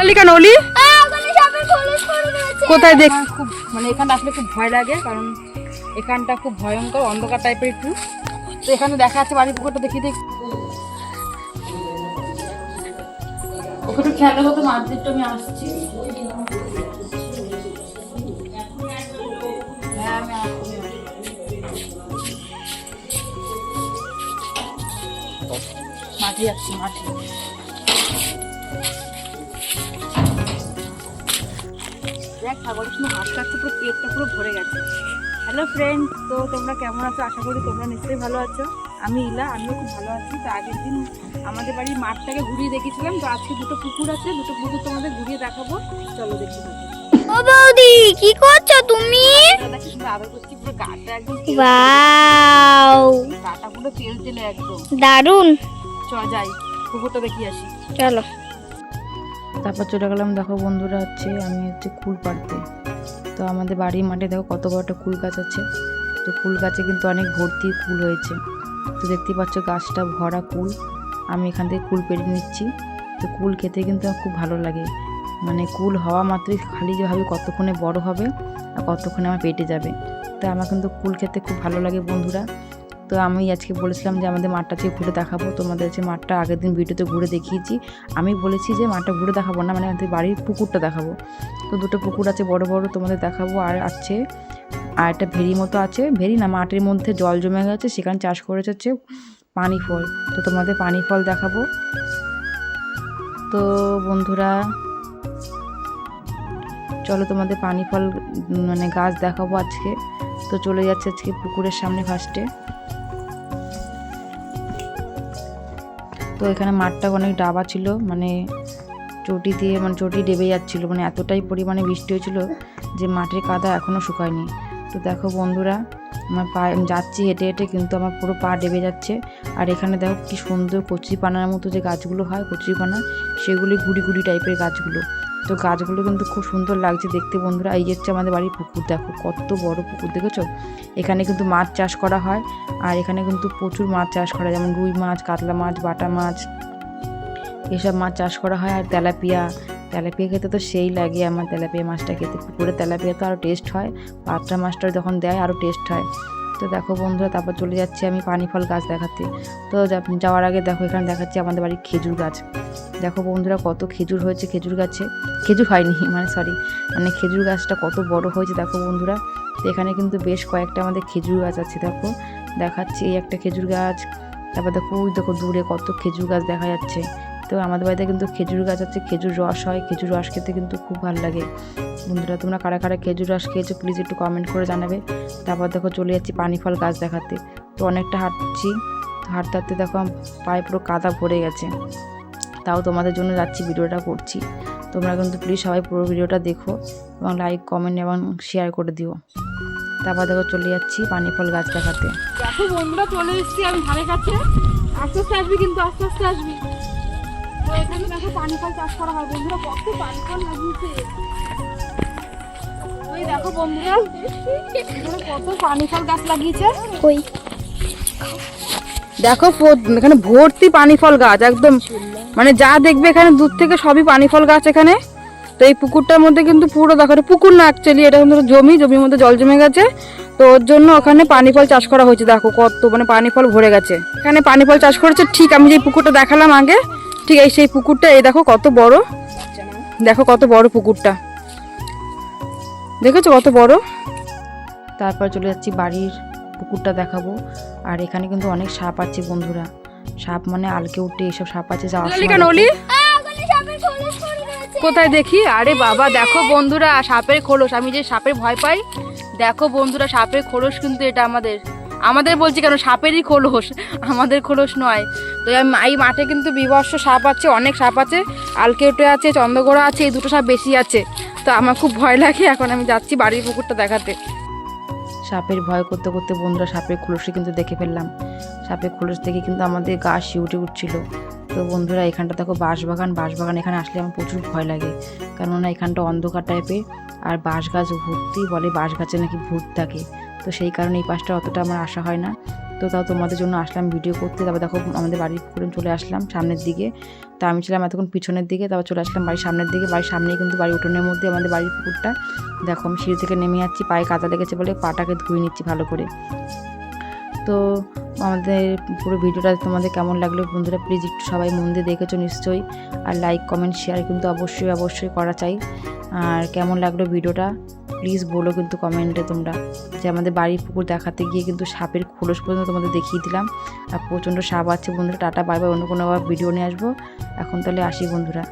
চিল্লালি কেন অলি? রয়েছে। কোথায় দেখ খুব মানে এখানটা আসলে খুব ভয় লাগে কারণ এখানটা খুব ভয়ঙ্কর অন্ধকার টাইপের একটু। তো এখানে দেখা যাচ্ছে বাড়ির পুকুরটা দেখি দেখ। ওকে একটু খেয়াল রাখো তো মাছ দিকটা আমি আসছি। হ্যাঁ আমি আসছি। মাটি যাচ্ছি মাটি দেখ ছাগলের সময় হাঁস কাটছে পুরো পেটটা পুরো ভরে গেছে। হ্যালো ফ্রেন্ড তো তোমরা কেমন আছো? আশা করি তোমরা নিশ্চয়ই ভালো আছো। আমি ইলা আমিও খুব ভালো আছি। তো আগের দিন আমাদের বাড়ির মাঠটাকে ঘুরিয়ে দেখেছিলাম তো আজকে দুটো পুকুর আছে দুটো পুকুর তোমাদের ঘুরিয়ে দেখাবো। চলো দেখি। ও বৌদি কি করছ তুমি? একদম দারুণ চ যাই পুকুরটা দেখি আসি। চলো। তারপর চলে গেলাম, দেখো বন্ধুরা হচ্ছে আমি হচ্ছে কুল পাড়তে। তো আমাদের বাড়ির মাঠে দেখো কত বড় একটা কুল গাছ আছে। তো কুল গাছে কিন্তু অনেক ভর্তি কুল হয়েছে। তো দেখতেই পাচ্ছ গাছটা ভরা কুল। আমি এখান থেকে কুল পেড়ে নিচ্ছি। তো কুল খেতে কিন্তু আমার খুব ভালো লাগে। মানে কুল হওয়া মাত্রই খালি যে ভাবে কতক্ষণে বড় হবে আর কতক্ষণে আমার পেটে যাবে। তো আমার কিন্তু কুল খেতে খুব ভালো লাগে বন্ধুরা। তো আমি আজকে বলেছিলাম যে আমাদের মাঠটা আজকে ঘুরে দেখাবো। তোমাদের যে মাঠটা আগের দিন ভিডিওতে ঘুরে দেখিয়েছি। আমি বলেছি যে মাঠটা ঘুরে দেখাবো না মানে আমাদের বাড়ির পুকুরটা দেখাবো। তো দুটো পুকুর আছে, বড় বড়, তোমাদের দেখাবো আর আছে, আর একটা ভেরি মতো আছে। ভেরি না মাটির মধ্যে জল জমে গেছে, সেখানে চাষ করেছে হচ্ছে পানি ফল তো তোমাদের পানি ফল দেখাবো। তো বন্ধুরা, চলো তোমাদের পানি ফল মানে গাছ দেখাবো আজকে। তো চলে যাচ্ছে আজকে পুকুরের সামনে ফার্স্টে তো এখানে মাঠটা অনেক ডাবা ছিল মানে চটি দিয়ে মানে চটি ডেবে যাচ্ছিল মানে এতটাই পরিমাণে বৃষ্টি হয়েছিল যে মাঠের কাদা এখনও শুকায়নি। তো দেখো বন্ধুরা, আমার পা যাচ্ছি হেঁটে হেঁটে, কিন্তু আমার পুরো পা ডেবে যাচ্ছে। আর এখানে দেখো কি সুন্দর কচুরিপানার মতো যে গাছগুলো হয়, কচুরিপানা, সেগুলি গুড়ি গুড়ি টাইপের গাছগুলো। তো গাছগুলো কিন্তু খুব সুন্দর লাগছে দেখতে বন্ধুরা। এই হচ্ছে আমাদের বাড়ির পুকুর, দেখো কত বড় পুকুর, দেখেছ? এখানে কিন্তু মাছ চাষ করা হয় আর এখানে কিন্তু প্রচুর মাছ চাষ করা যেমন রুই মাছ, কাতলা মাছ, বাটা মাছ, এসব মাছ চাষ করা হয় আর তেলাপিয়া। তেলাপিয়া খেতে তো সেই লাগে আমার, তেলাপিয়া মাছটা খেতে। পুকুরে তেলাপিয়া তো আরও টেস্ট হয় পাত্রা মাছটা যখন দেয় আরও টেস্ট হয়। তো দেখো বন্ধুরা, তারপর চলে যাচ্ছি আমি পানি ফল গাছ দেখাতে। তো যাওয়ার আগে দেখো, এখানে দেখাচ্ছি আমাদের বাড়ির খেজুর গাছ। দেখো বন্ধুরা কত খেজুর হয়েছে, খেজুর গাছে। খেজুর হয়নি মানে সরি মানে খেজুর গাছটা কত বড় হয়েছে, দেখো বন্ধুরা। তো এখানে কিন্তু বেশ কয়েকটা আমাদের খেজুর গাছ আছে, দেখো। দেখাচ্ছি এই একটা খেজুর গাছ। তারপর দেখো দেখো দূরে কত খেজুর গাছ দেখা যাচ্ছে। তো আমাদের বাড়িতে কিন্তু খেজুর গাছ আছে, খেজুর রস হয়, খেজুর রস খেতে কিন্তু খুব ভালো লাগে। বন্ধুরা, তোমরা কারা কারা খেজুর রস খেয়েছো প্লিজ একটু কমেন্ট করে জানাবে। তারপর দেখো চলে যাচ্ছি পানি ফল গাছ দেখাতে। তো অনেকটা হাঁটছি, হাঁটতে হাঁটতে দেখো পায়ে পুরো কাদা ভরে গেছে। তাও তোমাদের জন্য যাচ্ছি, ভিডিওটা করছি। তোমরা কিন্তু প্লিজ সবাই পুরো ভিডিওটা দেখো এবং লাইক কমেন্ট এবং শেয়ার করে দিও। তারপর দেখো চলে যাচ্ছি পানি ফল গাছ দেখাতে। দেখো বন্ধুরা, চলে এসেছি আমি ধারে কাছে। আস্তে আস্তে আসবি কিন্তু, আস্তে আস্তে আসবি। দেখো দেখো এখানে ভর্তি পানি ফল গাছ, একদম। মানে যা দেখবে এখানে দূর থেকে সবই পানি ফল গাছ এখানে। তো এই পুকুরটার মধ্যে কিন্তু পুরো দেখো পুকুর না অ্যাকচুয়ালি এটা কিন্তু জমি, জমির মধ্যে জল জমে গেছে। তো ওর জন্য ওখানে পানি ফল চাষ করা হয়েছে, দেখো কত মানে পানি ফল ভরে গেছে। এখানে পানি ফল চাষ করেছে, ঠিক, আমি যে পুকুরটা দেখালাম আগে ঠিক আছে সেই পুকুরটা এই দেখো কত বড়। দেখো কত বড় পুকুরটা। দেখেছ কত বড়? তারপর চলে যাচ্ছি বাড়ির পুকুরটা দেখাবো। আর এখানে কিন্তু অনেক সাপ আছে বন্ধুরা। সাপ মানে আলকে উঠে এসব সাপ আছে রয়েছে। কোথায় দেখি? আরে বাবা দেখো বন্ধুরা সাপের খোলস। আমি যে সাপের ভয় পাই দেখো বন্ধুরা সাপের খোলস কিন্তু এটা আমাদের। আমাদের বলছি কেন, সাপেরই খোলস, আমাদের খোলস নয়। তো এই মাঠে কিন্তু বিবর্ষ সাপ আছে, অনেক সাপ আছে। আলকেউটে আছে, চন্দ্রগোড়া আছে, এই দুটো সাপ বেশি আছে। তো আমার খুব ভয় লাগে, এখন আমি যাচ্ছি বাড়ির পুকুরটা দেখাতে। সাপের ভয় করতে করতে বন্ধুরা, সাপের খোলসে কিন্তু দেখে ফেললাম। সাপের খোলস দেখে কিন্তু আমাদের গা শিউটে উঠছিল। তো বন্ধুরা, এখানটা দেখো বাঁশবাগান বাঁশবাগান এখানে আসলে আমার প্রচুর ভয় লাগে। কেননা এখানটা অন্ধকার টাইপের আর বাঁশ গাছ ভর্তি বলে বাঁশ গাছে নাকি ভূত থাকে। তো সেই কারণে এই পাশটা অতটা আমার আসা হয় না। তো তাও তোমাদের জন্য আসলাম, ভিডিও করতে। তারপর দেখো আমাদের বাড়ির পুকুরে চলে আসলাম সামনের দিকে। তা আমি ছিলাম এতক্ষণ পিছনের দিকে, তারপর চলে আসলাম বাড়ির সামনের দিকে। বাড়ির সামনেই কিন্তু বাড়ির উঠোনের মধ্যে আমাদের বাড়ির পুকুরটা। দেখো আমি সিঁড়ি থেকে নেমে যাচ্ছি, পায়ে কাদা লেগেছে বলে পাটাকে ধুয়ে নিচ্ছি ভালো করে। তো আমাদের পুরো ভিডিওটা তোমাদের কেমন লাগল বন্ধুরা? প্লিজ একটু সবাই মন দিয়ে দেখেছ নিশ্চয়ই। আর লাইক কমেন্ট শেয়ার কিন্তু অবশ্যই অবশ্যই করা চাই। আর কেমন লাগল ভিডিওটা? প্লিজ বলো কিন্তু কমেন্টে তোমরা। যে আমাদের বাড়ির পুকুর দেখাতে গিয়ে কিন্তু সাপের খোলস পর্যন্ত তোমাদের দেখিয়ে দিলাম। আর প্রচণ্ড সাপ আছে বন্ধুরা। টাটা বাই বাই অন্য কোনো ভিডিও নিয়ে আসব। এখন তাহলে আসি বন্ধুরা।